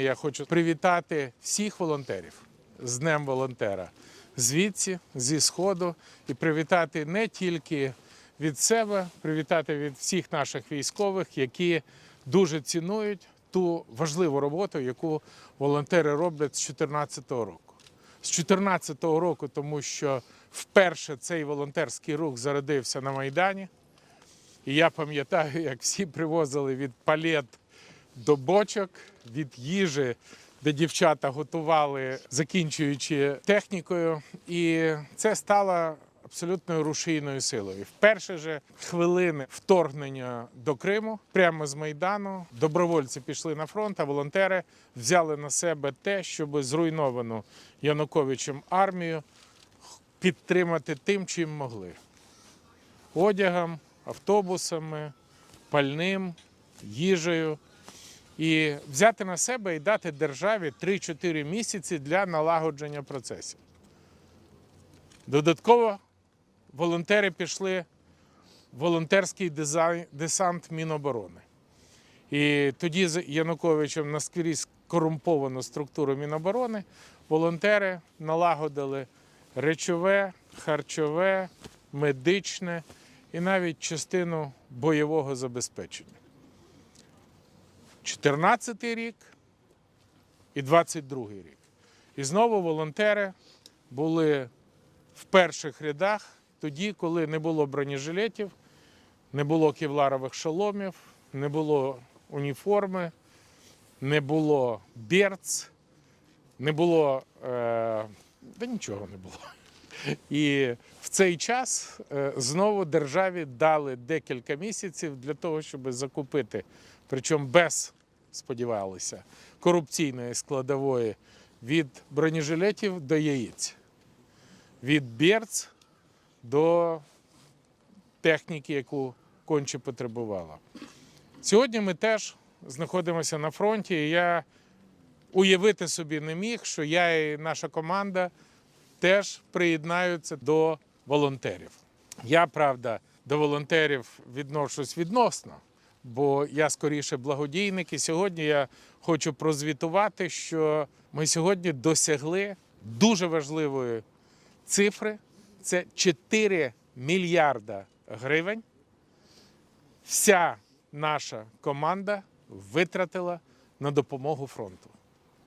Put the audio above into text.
Я хочу привітати всіх волонтерів з Днем волонтера звідси, зі Сходу, і привітати не тільки від себе, привітати від всіх наших військових, які дуже цінують ту важливу роботу, яку волонтери роблять з 2014 року. З 2014 року, тому що вперше цей волонтерський рух зародився на Майдані. І я пам'ятаю, як всі привозили від палет до бочок, від їжі, де дівчата готували, закінчуючи технікою. І це стало абсолютною рушійною силою. В перші же хвилини вторгнення до Криму, прямо з Майдану, добровольці пішли на фронт, а волонтери взяли на себе те, щоб зруйновану Януковичем армію підтримати тим, чим могли одягом, автобусами, пальним, їжею. І взяти на себе і дати державі 3-4 місяці для налагодження процесів. Додатково волонтери пішли в волонтерський десант Міноборони. І тоді з Януковичем наскрізь корумповану структуру Міноборони волонтери налагодили речове, харчове, медичне і навіть частину бойового забезпечення. 14 рік і 22 рік. І знову волонтери були в перших рядах тоді, коли не було бронежилетів, не було кевларових шоломів, не було уніформи, не було берц, не було. Е, да нічого не було. І в цей час е, знову державі дали декілька місяців для того, щоб закупити, причому без, сподівалися, корупційної складової від бронежилетів до яєць, від берц до техніки, яку конче потребувала. Сьогодні ми теж знаходимося на фронті, і я уявити собі не міг, що я і наша команда теж приєднаються до волонтерів. Я, правда, до волонтерів відношусь відносно, бо я скоріше благодійник. І сьогодні я хочу прозвітувати, що ми сьогодні досягли дуже важливої цифри. Це 4 мільярда гривень. Вся наша команда витратила на допомогу фронту.